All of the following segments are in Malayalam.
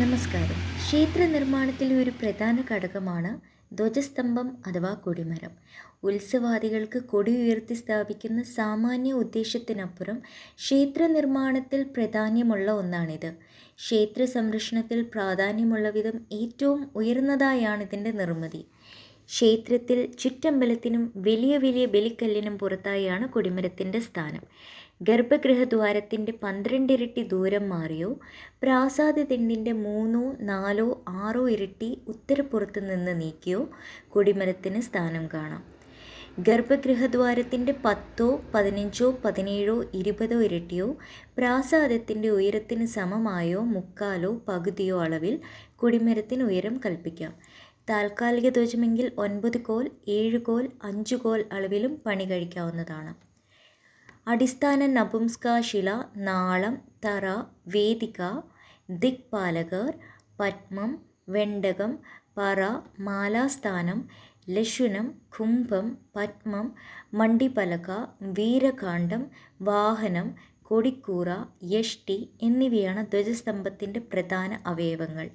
നമസ്കാരം. ക്ഷേത്ര നിർമ്മാണത്തിലെ ഒരു പ്രധാന ഘടകമാണ് ധ്വജസ്തംഭം അഥവാ കൊടിമരം. ഉത്സവാദികൾക്ക് കൊടി ഉയർത്തി സ്ഥാപിക്കുന്ന സാമാന്യ ഉദ്ദേശത്തിനപ്പുറം ക്ഷേത്ര നിർമ്മാണത്തിൽ പ്രാധാന്യമുള്ള ഒന്നാണിത്. ക്ഷേത്ര സംരക്ഷണത്തിൽ പ്രാധാന്യമുള്ള വിധം ഏറ്റവും ഉയർന്നതായാണ് ഇതിന്റെ നിർമ്മിതി. ക്ഷേത്രത്തിൽ ചുറ്റമ്പലത്തിനും വലിയ വലിയ ബലിക്കല്ലിനും പുറത്തായാണ് കൊടിമരത്തിന്റെ സ്ഥാനം. ഗർഭഗൃഹദ്വാരത്തിന്റെ പന്ത്രണ്ടിരട്ടി ദൂരം മാറിയോ പ്രാസാദ തെണ്ണിന്റെ മൂന്നോ നാലോ ആറോ ഇരട്ടി ഉത്തരപ്പുറത്ത് നിന്ന് നീക്കിയോ കൊടിമരത്തിന് സ്ഥാനം കാണാം. ഗർഭഗൃഹദ്വാരത്തിന്റെ പത്തോ പതിനഞ്ചോ പതിനേഴോ ഇരുപതോ ഇരട്ടിയോ പ്രാസാദത്തിന്റെ ഉയരത്തിന് സമമായോ മുക്കാലോ പകുതിയോ അളവിൽ കൊടിമരത്തിന് ഉയരം കൽപ്പിക്കാം. താൽക്കാലിക ധ്വജമെങ്കിൽ ഒൻപത് കോൽ ഏഴ് കോൽ അഞ്ച് കോൽ അളവിലും പണി കഴിക്കാവുന്നതാണ്. അടിസ്ഥാന നപുംസകശില നാളം തറ വേദിക ദിക്പാലകർ പത്മം വെണ്ടകം പറ മാലാസ്ഥാനം ലശുനം കുംഭം പത്മം മണ്ടിപ്പലക വീരകാന്ഡം വാഹനം കൊടിക്കൂറ യഷ്ടി എന്നിവയാണ് ധ്വജസ്തംഭത്തിന്റെ പ്രധാന അവയവങ്ങൾ.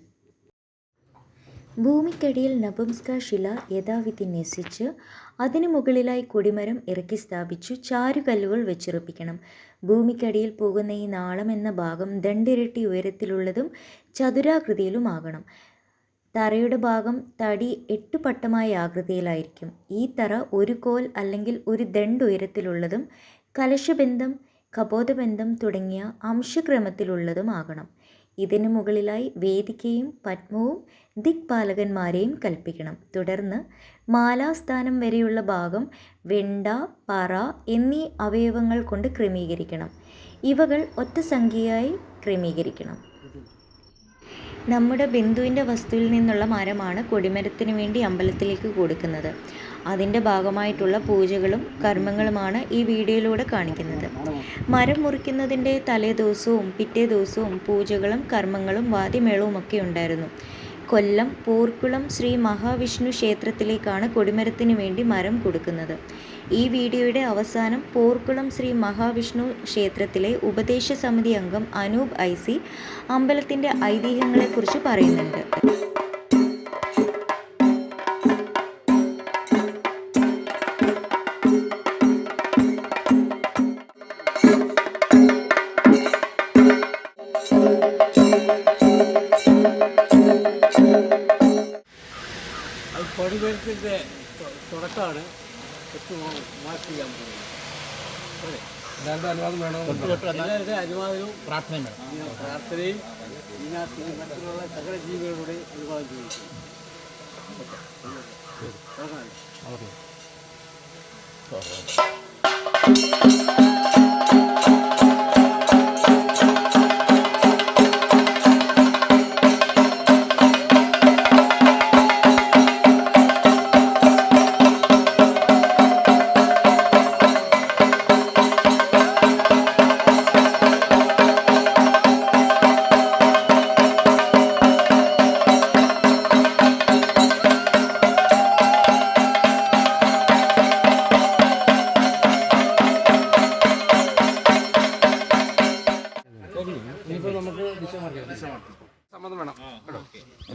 ഭൂമിക്കടിയിൽ നപുംസ്ക ശില യഥാവിധി ന്യസിച്ച് അതിനു മുകളിലായി കൊടിമരം ഇറക്കി സ്ഥാപിച്ചു ചാരുകല്ലുകൾ വെച്ചുറപ്പിക്കണം. ഭൂമിക്കടിയിൽ പോകുന്ന ഈ നാളം എന്ന ഭാഗം ദണ്ടിരട്ടി ഉയരത്തിലുള്ളതും ചതുരാകൃതിയിലുമാകണം തറയുടെ ഭാഗം തടി എട്ട് പട്ടമായ ആകൃതിയിലായിരിക്കും. ഈ തറ ഒരു കോൽ അല്ലെങ്കിൽ ഒരു ദണ്ട് ഉയരത്തിലുള്ളതും കലശബന്ധം കപോതബന്ധം തുടങ്ങിയ അംശക്രമത്തിലുള്ളതുമാകണം ഇതിനു മുകളിലായി വേദികയും പത്മവും ദിക്പാലകന്മാരെയും കൽപ്പിക്കണം. തുടർന്ന് മാലാസ്ഥാനം വരെയുള്ള ഭാഗം വെണ്ട പറ എന്നീ അവയവങ്ങൾ കൊണ്ട് ക്രമീകരിക്കണം. ഇവകൾ ഒറ്റ സംഖ്യയായി ക്രമീകരിക്കണം. നമ്മുടെ ബിന്ദുവിന്റെ വസ്തുവിൽ നിന്നുള്ള മരമാണ് കൊടിമരത്തിന് വേണ്ടി അമ്പലത്തിലേക്ക് കൊടുക്കുന്നത്. അതിന്റെ ഭാഗമായിട്ടുള്ള പൂജകളും കർമ്മങ്ങളുമാണ് ഈ വീഡിയോയിലൂടെ കാണിക്കുന്നത്. മരം മുറിക്കുന്നതിന്റെ തലേ ദിവസവും പിറ്റേ ദിവസവും പൂജകളും കർമ്മങ്ങളും വാദ്യമേളവും ഒക്കെ ഉണ്ടായിരുന്നു. കൊല്ലം പോർക്കുളം ശ്രീ മഹാവിഷ്ണു ക്ഷേത്രത്തിലേക്കാണ് കൊടിമരത്തിന് വേണ്ടി മരം കൊടുക്കുന്നത്. ഈ വീഡിയോയുടെ അവസാനം പോർക്കുളം ശ്രീ മഹാവിഷ്ണു ക്ഷേത്രത്തിലെ ഉപദേശ സമിതി അംഗം അനൂപ് ഐ സി അമ്പലത്തിന്റെ ഐതിഹ്യങ്ങളെക്കുറിച്ച് പറയുന്നുണ്ട്. തുടക്കാണ് തുടക്കമാണ്. മാർക്ക് ചെയ്യാൻ പോകുന്നത് അതെ എല്ലാവരുടെ അനുവാദം വേണം? എല്ലാവരുടെ അനുവാദവും പ്രാർത്ഥനയും വേണം. പ്രാർത്ഥനയും ഇതിനകത്ത് മറ്റുള്ള സകല ജീവികളുടെ അനുവാദം ചോദിക്കും ഓക്കെ. ഇനിയിപ്പോൾ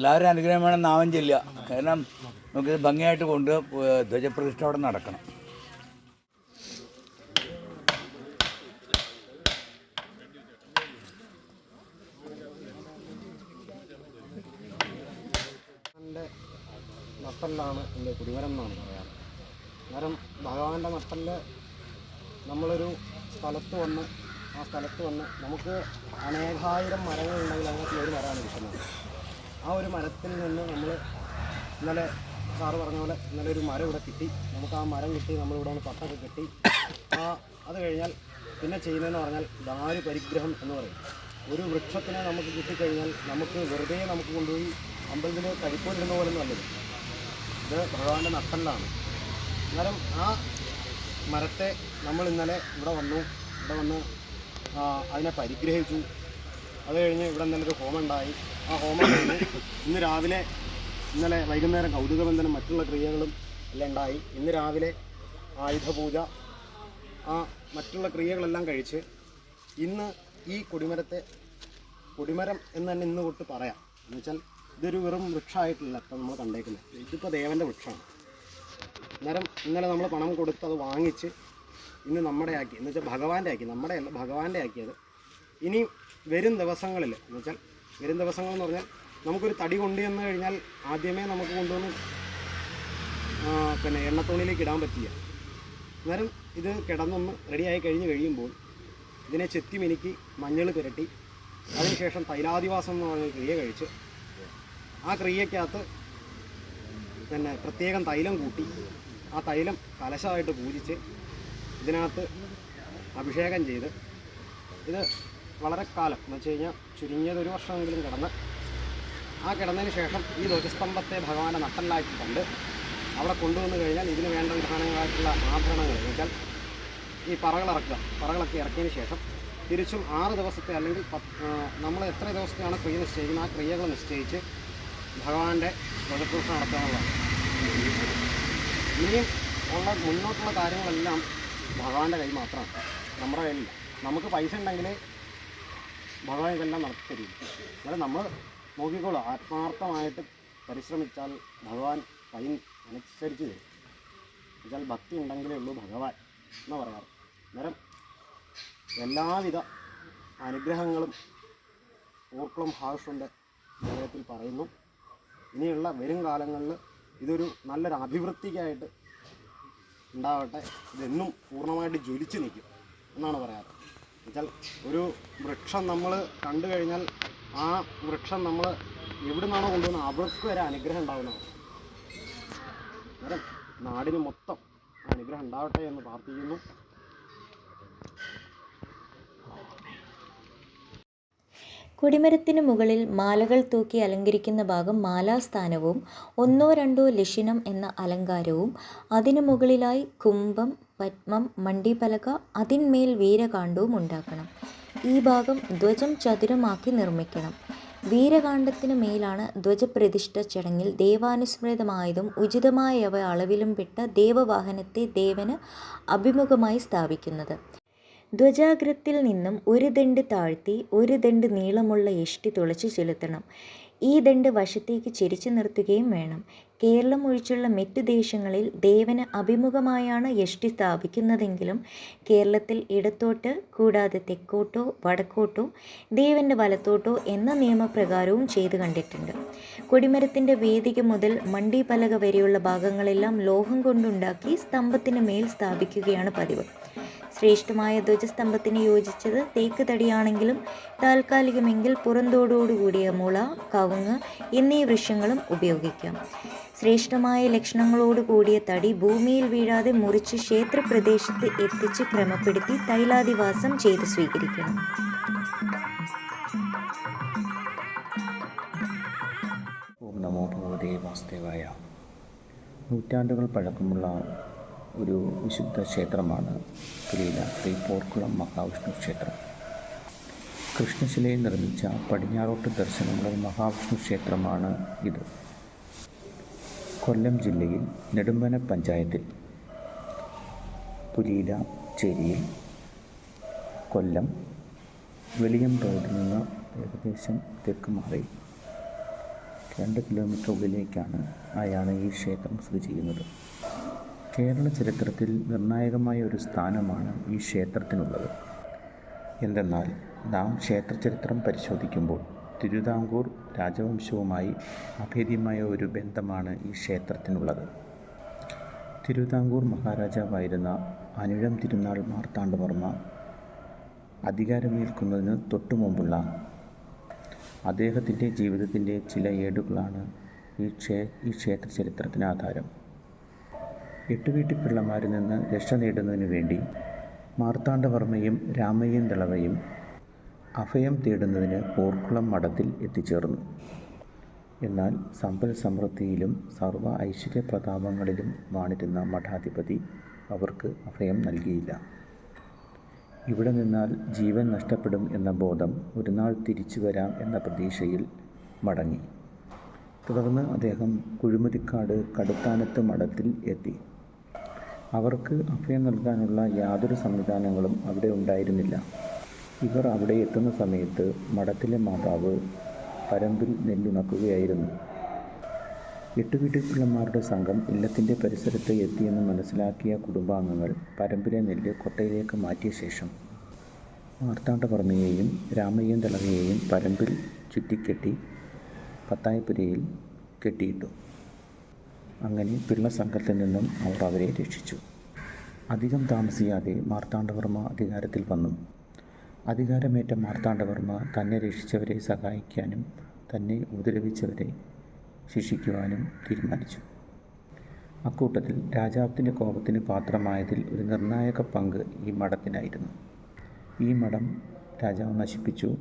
എല്ലാവരും അനുഗ്രഹം വേണം നാമം ചെല്ലുക. കാരണം നമുക്ക് ഭംഗിയായിട്ട് കൊണ്ട് ധ്വജപ്രതിഷ്ഠ അവിടെ നടക്കണം. നട്ടല്ലാണ് എന്റെ കുടിവരം എന്നാണ് പറയാറ്. അന്നേരം ഭഗവാന്റെ നട്ടൽ നമ്മളൊരു സ്ഥലത്ത് വന്ന് ആ സ്ഥലത്ത് വന്ന് നമുക്ക് അനേകായിരം മരങ്ങളുണ്ടെങ്കിൽ അതിനകത്ത് ഒരു മരമാണ് കിട്ടുന്നത് ആ ഒരു മരത്തിൽ നിന്ന് നമ്മൾ ഇന്നലെ സാറ് പറഞ്ഞ പോലെ ഇന്നലെ ഒരു മരം ഇവിടെ കിട്ടി. നമുക്ക് ആ മരം കിട്ടി നമ്മളിവിടെ ഒന്ന് പട്ടൊക്കെ കിട്ടി. ആ അത് കഴിഞ്ഞാൽ പിന്നെ ചെയ്യുന്നതെന്ന് പറഞ്ഞാൽ ദാരു പരിഗ്രഹം എന്ന് പറയും. ഒരു വൃക്ഷത്തിനെ നമുക്ക് കിട്ടിക്കഴിഞ്ഞാൽ നമുക്ക് വെറുതെ നമുക്ക് കൊണ്ടുപോയി അമ്പലത്തിൽ കഴിപ്പോയിരുന്ന പോലെ നല്ലത് ഇത് ഭഗവാന്റെ നട്ടല്ലാണ്. അന്നേരം ആ മരത്തെ നമ്മൾ ഇന്നലെ ഇവിടെ വന്നു. ഇവിടെ വന്ന് അതിനെ പരിഗ്രഹിച്ചു. അത് കഴിഞ്ഞ് ഇവിടെ ഇന്നലെ ഒരു ഹോമം ഉണ്ടായി. ആ ഹോമം കഴിഞ്ഞ് ഇന്ന് രാവിലെ ഇന്നലെ വൈകുന്നേരം കൗതുകബന്ധനം മറ്റുള്ള ക്രിയകളും എല്ലാം ഉണ്ടായി. ഇന്ന് രാവിലെ ആയുധപൂജ ആ മറ്റുള്ള ക്രിയകളെല്ലാം കഴിച്ച് ഇന്ന് ഈ കൊടിമരത്തെ കൊടിമരം എന്ന് തന്നെ ഇന്ന് തൊട്ട് പറയാം. എന്ന് വെച്ചാൽ ഇതൊരു വെറും വൃക്ഷമായിട്ടില്ല ഇപ്പം നമ്മൾ കണ്ടേക്കുന്നത്. ഇതിപ്പോൾ ദേവന്റെ വൃക്ഷമാണ്. അന്നേരം ഇന്നലെ നമ്മൾ പണം കൊടുത്ത് അത് വാങ്ങിച്ച് ഇന്ന് നമ്മുടെ ആക്കി എന്ന് വെച്ചാൽ ഭഗവാന്റെ ആക്കി നമ്മുടെ അല്ല ഭഗവാന്റെ ആക്കിയത് ഇനി വരും ദിവസങ്ങളിൽ. എന്ന് വെച്ചാൽ വരും ദിവസങ്ങൾ എന്ന് പറഞ്ഞാൽ നമുക്കൊരു തടി കൊണ്ടുവന്ന് കഴിഞ്ഞാൽ ആദ്യമേ നമുക്ക് കൊണ്ടുവന്ന് പിന്നെ എണ്ണത്തോണിയിലേക്ക് ഇടാൻ പറ്റില്ല. അന്നേരം ഇത് കിടന്നൊന്ന് റെഡിയായി കഴിഞ്ഞ് കഴിയുമ്പോൾ ഇതിനെ ചെത്തി മിനുക്കി മഞ്ഞൾ പുരട്ടി അതിനുശേഷം തൈലാദിവാസം എന്ന് പറഞ്ഞ ക്രിയ കഴിച്ച് ആ ക്രിയക്കകത്ത് പിന്നെ പ്രത്യേകം തൈലം കൂട്ടി ആ തൈലം കലശമായിട്ട് പൂജിച്ച് ഇതിനകത്ത് അഭിഷേകം ചെയ്ത് ഇത് വളരെ കാലം. എന്ന് വെച്ച് കഴിഞ്ഞാൽ ചുരുങ്ങിയത് ഒരു വർഷമെങ്കിലും കിടന്ന്. ആ കിടന്നതിന് ശേഷം ഈ ധ്വജസ്തംഭത്തെ ഭഗവാന്റെ നട്ടല്ലാക്കി അവിടെ കൊണ്ടുവന്നു കഴിഞ്ഞാൽ ഇതിന് വേണ്ട വിധാനങ്ങളായിട്ടുള്ള ആഭരണങ്ങൾ എന്ന് വെച്ചാൽ ഈ പറകളിറക്കുക. പറകളൊക്കെ ഇറക്കിയതിന് ശേഷം തിരിച്ചും ആറ് ദിവസത്തെ അല്ലെങ്കിൽ നമ്മൾ എത്ര ദിവസത്തെയാണ് ക്രിയ നിശ്ചയിക്കുന്നത്? ആ ക്രിയകൾ നിശ്ചയിച്ച് ഭഗവാന്റെ ധ്വജപൂഷണം നടത്താനുള്ളതാണ് ഇനിയും ഉള്ള മുന്നോട്ടുള്ള കാര്യങ്ങളെല്ലാം ഭഗവാന്റെ കൈ മാത്രമാണ് നമ്മുടെ കയ്യിലില്ല. നമുക്ക് പൈസ ഉണ്ടെങ്കിൽ ഭഗവാൻ ഇതെല്ലാം നടത്തി തരും അന്നേരം നമ്മൾ നോക്കിക്കോളൂ ആത്മാർത്ഥമായിട്ട് പരിശ്രമിച്ചാൽ ഭഗവാൻ കൈ അനുസരിച്ച് തരും. എന്നുവെച്ചാൽ ഭക്തി ഉണ്ടെങ്കിലേ ഉള്ളൂ ഭഗവാൻ എന്ന് പറയാറ്. അന്നേരം എല്ലാവിധ അനുഗ്രഹങ്ങളും ഓർക്കളും ഹാസുണ്ട് ജീവിതത്തിൽ പറയുന്നു. ഇനിയുള്ള വരും കാലങ്ങളിൽ ഇതൊരു നല്ലൊരു അഭിവൃദ്ധിക്കായിട്ട് ഉണ്ടാവട്ടെ. ഇതെന്നും പൂർണമായിട്ട് ജ്വലിച്ച് നിൽക്കും എന്നാണ് പറയാറ്. എന്നുവെച്ചാൽ ഒരു വൃക്ഷം നമ്മൾ കണ്ടു കഴിഞ്ഞാൽ ആ വൃക്ഷം നമ്മൾ എവിടെ നിന്നാണോ കൊണ്ടുവന്നത് അവർക്ക് വരെ അനുഗ്രഹം ഉണ്ടാവുന്നതാണ് അന്നേരം നാടിന് മൊത്തം അനുഗ്രഹം ഉണ്ടാവട്ടെ എന്ന് പ്രാർത്ഥിക്കുന്നു. കൊടിമരത്തിനു മുകളിൽ മാലകൾ തൂക്കി അലങ്കരിക്കുന്ന ഭാഗം മാലാസ്ഥാനവും ഒന്നോ രണ്ടോ ലക്ഷിനം എന്ന അലങ്കാരവും അതിനു മുകളിലായി കുംഭം പത്മം മണ്ടിപ്പലക അതിന്മേൽ വീരകാണ്ഡവും ഉണ്ടാക്കണം. ഈ ഭാഗം ധ്വജം ചതുരമാക്കി നിർമ്മിക്കണം. വീരകാന്ഡത്തിന് മേലാണ് ധ്വജപ്രതിഷ്ഠ ചടങ്ങിൽ ദേവാനുസ്മൃതമായതും ഉചിതമായവ അളവിലും പെട്ട ദേവവാഹനത്തെ ദേവന് അഭിമുഖമായി സ്ഥാപിക്കുന്നത്. ധ്വജാഗ്രത്തിൽ നിന്നും ഒരു ദണ്ട് താഴ്ത്തി ഒരു ദണ്ട് നീളമുള്ള യഷ്ടി തുളച്ചു ചെലുത്തണം. ഈ ദണ്ട് വശത്തേക്ക് ചെരിച്ചു നിർത്തുകയും വേണം. കേരളം ഒഴിച്ചുള്ള മറ്റു ദേശങ്ങളിൽ ദേവന് അഭിമുഖമായാണ് യഷ്ടി സ്ഥാപിക്കുന്നതെങ്കിലും കേരളത്തിൽ ഇടത്തോട്ട് കൂടാതെ തെക്കോട്ടോ വടക്കോട്ടോ ദേവന്റെ വലത്തോട്ടോ എന്ന നിയമപ്രകാരവും ചെയ്തു കണ്ടിട്ടുണ്ട്. കൊടിമരത്തിന്റെ വേദിക മുതൽ മണ്ടിപ്പലക വരെയുള്ള ഭാഗങ്ങളെല്ലാം ലോഹം കൊണ്ടുണ്ടാക്കി സ്തംഭത്തിന് മേൽ സ്ഥാപിക്കുകയാണ് പതിവ്. ശ്രേഷ്ഠമായ ധ്വജസ്തംഭത്തിന് യോജിച്ചത് തേക്ക് തടിയാണെങ്കിലും താൽക്കാലികമെങ്കിൽ പുറന്തോടോടുകൂടിയ മുള കവുങ്ങ് എന്നീ വൃക്ഷങ്ങളും ഉപയോഗിക്കാം. ശ്രേഷ്ഠമായ ലക്ഷണങ്ങളോട് കൂടിയ തടി ഭൂമിയിൽ വീഴാതെ മുറിച്ച് ക്ഷേത്രപ്രദേശത്ത് എത്തിച്ച് ക്രമപ്പെടുത്തി തൈലാധിവാസം ചെയ്ത് സ്വീകരിക്കണം. ഓം നമോ ഭഗവതേ വാസുദേവായ. നൂറ്റാണ്ടുകൾ പഴക്കമുള്ള ഒരു വിശുദ്ധ ക്ഷേത്രമാണ് ശ്രീല ശ്രീ പോർക്കുളം മഹാവിഷ്ണു ക്ഷേത്രം. കൃഷ്ണശിലയിൽ നിർമ്മിച്ച പടിഞ്ഞാറോട്ട് ദർശനമുള്ള മഹാവിഷ്ണു ക്ഷേത്രമാണ് ഇത്. കൊല്ലം ജില്ലയിൽ നെടുമ്പന പഞ്ചായത്തിൽ പുലീല ചേരിയിൽ കൊല്ലം വെളിയം റോഡിൽ നിന്ന് ഏകദേശം തെക്ക് മാറി രണ്ട് കിലോമീറ്റർ ഉള്ളിലേക്കാണ് ആയാണ് ഈ ക്ഷേത്രം സ്ഥിതി ചെയ്യുന്നത്. കേരള ചരിത്രത്തിൽ നിർണായകമായ ഒരു സ്ഥാനമാണ് ഈ ക്ഷേത്രത്തിനുള്ളത്. എന്തെന്നാൽ നാം ക്ഷേത്രചരിത്രം പരിശോധിക്കുമ്പോൾ തിരുവിതാംകൂർ രാജവംശവുമായി അഭേദ്യമായ ഒരു ബന്ധമാണ് ഈ ക്ഷേത്രത്തിനുള്ളത്. തിരുവിതാംകൂർ മഹാരാജാവായിരുന്ന അനിഴം തിരുനാൾ മാർത്താണ്ഡവർമ്മ അധികാരമേൽക്കുന്നതിന് തൊട്ടു മുമ്പുള്ള അദ്ദേഹത്തിന്റെ ജീവിതത്തിന്റെ ചില ഏടുകളാണ് ഈ ക്ഷേ ഈ ക്ഷേത്ര ചരിത്രത്തിന് ആധാരം. എട്ടുവീട്ടിപ്പിള്ളമാരിൽ നിന്ന് രക്ഷ നേടുന്നതിനു വേണ്ടി മാർത്താണ്ഡവർമ്മയും രാമയ്യൻ ദളവയും അഭയം തേടുന്നതിന് പോർക്കുളം മഠത്തിൽ എത്തിച്ചേർന്നു. എന്നാൽ സമ്പൽ സമൃദ്ധിയിലും ഐശ്വര്യ പ്രതാപങ്ങളിലും വാണിരുന്ന മഠാധിപതി അവർക്ക് അഭയം നൽകിയില്ല. ഇവിടെ നിന്നാൽ ജീവൻ നഷ്ടപ്പെടും എന്ന ബോധം ഒരു നാൾ തിരിച്ചു വരാം എന്ന പ്രതീക്ഷയിൽ മടങ്ങി. തുടർന്ന് അദ്ദേഹം കുഴിമതിക്കാട് കടുത്താനത്ത് മഠത്തിൽ എത്തി. അവർക്ക് അഭയം നൽകാനുള്ള യാതൊരു സംവിധാനങ്ങളും അവിടെ ഉണ്ടായിരുന്നില്ല. ഇവർ അവിടെ എത്തുന്ന സമയത്ത് മഠത്തിലെ മാതാവ് പരമ്പിൽ നെല്ലുണക്കുകയായിരുന്നു. എട്ടുവീട്ടുപിള്ളമാരുടെ സംഘം ഇല്ലത്തിന്റെ പരിസരത്ത് എത്തിയെന്ന് മനസ്സിലാക്കിയ കുടുംബാംഗങ്ങൾ പരമ്പിലെ നെല്ല് കൊട്ടയിലേക്ക് മാറ്റിയ ശേഷം മാർത്താണ്ഡവർമ്മയെയും രാമയ്യൻ തളവയെയും പരമ്പിൽ ചുറ്റിക്കെട്ടി പത്തായപ്പുരയിൽ കെട്ടിയിട്ടു. അങ്ങനെ പിള്ള സംഘത്തിൽ നിന്നും അവർ അവരെ രക്ഷിച്ചു. അധികം താമസിയാതെ മാർത്താണ്ഡവർമ്മ അധികാരത്തിൽ വന്നു. അധികാരമേറ്റ മാർത്താണ്ഡവർമ്മ തന്നെ രക്ഷിച്ചവരെ സഹായിക്കാനും തന്നെ ഉപദ്രവിച്ചവരെ ശിക്ഷിക്കുവാനും തീരുമാനിച്ചു. അക്കൂട്ടത്തിൽ രാജാവിന്റെ കോപത്തിന് പാത്രമായതിൽ ഒരു നിർണായക പങ്ക് ഈ മഠത്തിനായിരുന്നു. ഈ മഠം രാജാവ് നശിപ്പിച്ചു.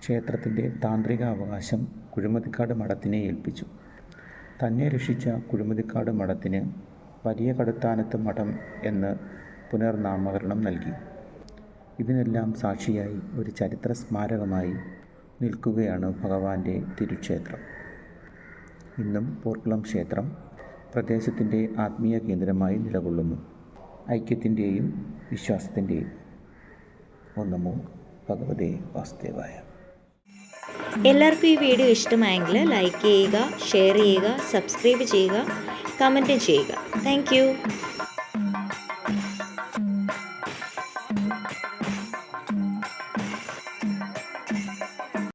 ക്ഷേത്രത്തിന്റെ താന്ത്രിക അവകാശം കുഴിമതിക്കാട് മഠത്തിനെ ഏൽപ്പിച്ചു. തന്നെ രക്ഷിച്ച കുഴിമതിക്കാട് മഠത്തിന് വലിയ കടുത്താനത്ത് മഠം എന്ന് പുനർനാമകരണം നൽകി. ഇതിനെല്ലാം സാക്ഷിയായി ഒരു ചരിത്ര സ്മാരകമായി നിൽക്കുകയാണ് ഭഗവാന്റെ തിരുക്ഷേത്രം. ഇന്നും പോർക്കുളം ക്ഷേത്രം പ്രദേശത്തിന്റെ ആത്മീയ കേന്ദ്രമായി നിലകൊള്ളുന്നു. ഐക്യത്തിന്റെയും വിശ്വാസത്തിന്റെയും. ഒന്നമോ ഭഗവതേ വാസുദേവായ. എല്ലാവർക്കും ഈ വീഡിയോ ഇഷ്ടമായെങ്കിൽ ലൈക്ക് ചെയ്യുക ഷെയർ ചെയ്യുക സബ്സ്ക്രൈബ് ചെയ്യുക കമന്റ് ചെയ്യുക. താങ്ക്